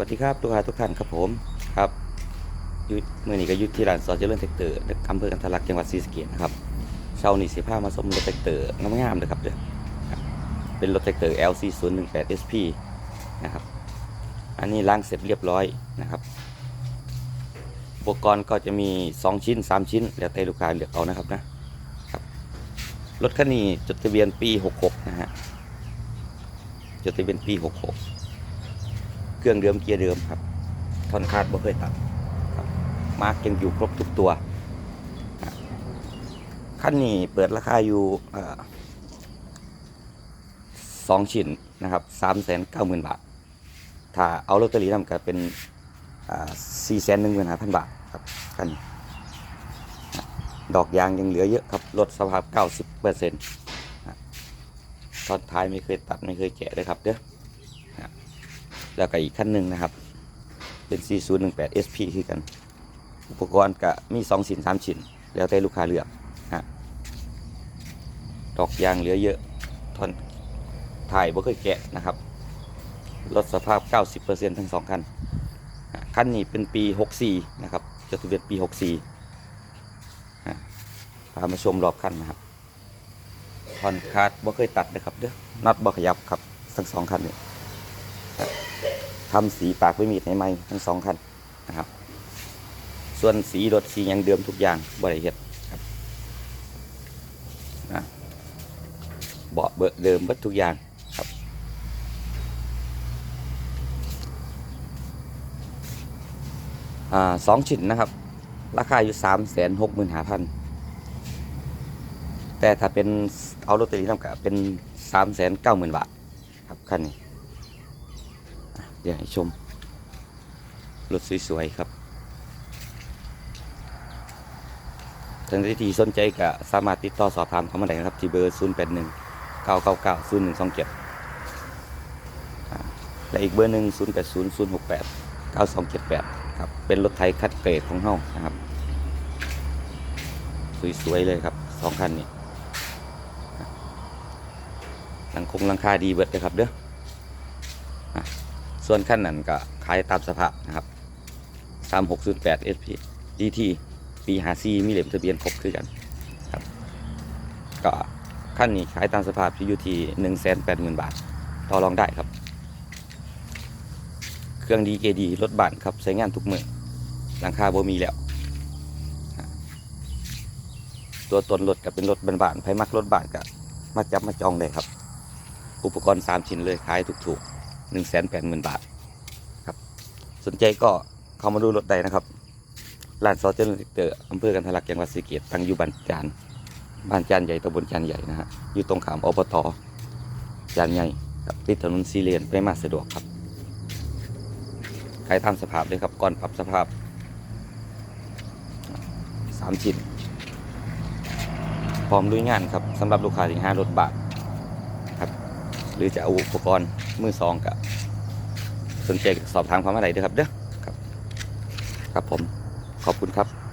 วัสดีครับทุกท่านทุกท่านครับผมครับยุมื่อนี้ก็ยุที่ร้านซอสเจริญเทคเตอร์อำเภอกันทลักจังหวัดศรีสะเกษนะครับเช้านี้สิพามาสมรถเทคเตอร์งามๆเลยครับเด้อเป็นรถเทคเตอร์ LC 0 1 8 SP นะครับอันนี้ล้างเสร็จเรียบร้อยนะครับ อุปกรณ์ก็จะมี 2 ชิ้น 3 ชิ้น แล้วแต่ลูกค้าเลือกเอานะครับนะครับรถคันนี้จดทะเบียนปี 66 นะฮะจดทะเบียนปี 66 เครื่องเดิมเกียร์เดิมครับทอนคาดบ่เคยตัดครับมาร์กยังอยู่ครบทุกตัวอะคันนี้เปิดราคาอยู่สองชิ้นนะครับสามแสนเก้าหมื่นบาท ถ้าเอาลอตเตอรี่นำก็เป็นสี่แสนหนึ่งหมื่นห้าพันบาทครับคันนี้ดอกยางยังเหลือเยอะครับลดสภาพเก้าสิบเปอร์เซ็นต์ตอนท้ายไม่เคยตัดไม่เคยแกะเลยครับเด้อ แล้วก็อีกขั้นหนึ่งนะครับ เป็น 4018 SP คือกัน อุปกรณ์ก็มี 2 ชิ้น 3 ชิ้น แล้วแต่ลูกค้าเลือกฮะดอกยางเหลือเยอะทอนถ่ายบ่เคยแกะนะครับลดสภาพ 90%ทั้ง 2 คัน คันนี้เป็นปี 64 นะครับจดทะเบียนปี 64พามาชมรอบคันนะครับทอนคาดบ่เคยตัดนะครับเด้อน็อตบ่ขยับครับ ทั้งสองคันเนี่ย ทำสีปากไม่มีดในไม้ทั้งสองคันนะครับ ส่วนสีรถสียังเดิมทุกอย่างบริเหตุครับนะเบาะเบอเดิมเบิดทุกอย่างครับอ่าสองชิ้นนะครับ ราคาอยู่สามแสนหกหมื่นห้าพันแต่ถ้าเป็นเอาลอตเตอรี่นำกับเป็นสามแสนเก้าหมื่นบาทครับคันนี้ ดี๋ยวให้ชม รถสวยๆครับท่านที่สนใจก็สามารถติดต่อสอบถามเข้ามาได้นะครับ ที่เบอร์ 0 8 1 9 9 9 0 1 2 7และอีกเบอร์หนึ่ง0 8 0 0 6 8 9 2 7 8ครับ เป็นรถไทยคัดเกรดของเฮานะครับ สวยๆเลยครับสองคันนี้หลังคงลังคาดีเบิดเลยครับเด้อ ส่วนขั้นนั้นก็ขายตามสภาพนะครับ3608 SP GT ปี54มีเหล่มทะเบียนครบคือกันครับก็ขั้นนี้ขายตามสภาพที่อยู่ที่180,000 บาท ต่อรองได้ครับ เครื่องดีเกดีรถบ้านครับใช้งานทุกมือหลังคาโบมีแล้ว ตัวตนรถก็เป็นรถบ้านๆไผมักรถบ้านก็มาจับมาจองได้ครับ อุปกรณ์3ชิ้นเลยขายถูกๆ หนึ่งแสนแปดหมื่นบาทครับ สนใจก็เข้ามาดูรถได้นะครับร้านซอเจริเตอร์อำเภอกันทลักจังหวัดศรีสะเกษตั้งอยู่บ้านจานบ้านจานใหญ่ตำบลจานใหญ่นะฮะอยู่ตรงขามอบตจานใหญ่ครับติดถนนซีเรียนไปมาสะดวกครับขายตามสภาพเลยครับก่อนปรับสภาพสามชิ้นพร้อมลุยงานครับสำหรับลูกค้าที่ห้ารถบาท หรือจะเอาอุปกรณ์มือสองกับสนใจสอบถามความอะไรด้วยครับเด้อครับ ครับผมขอบคุณครับ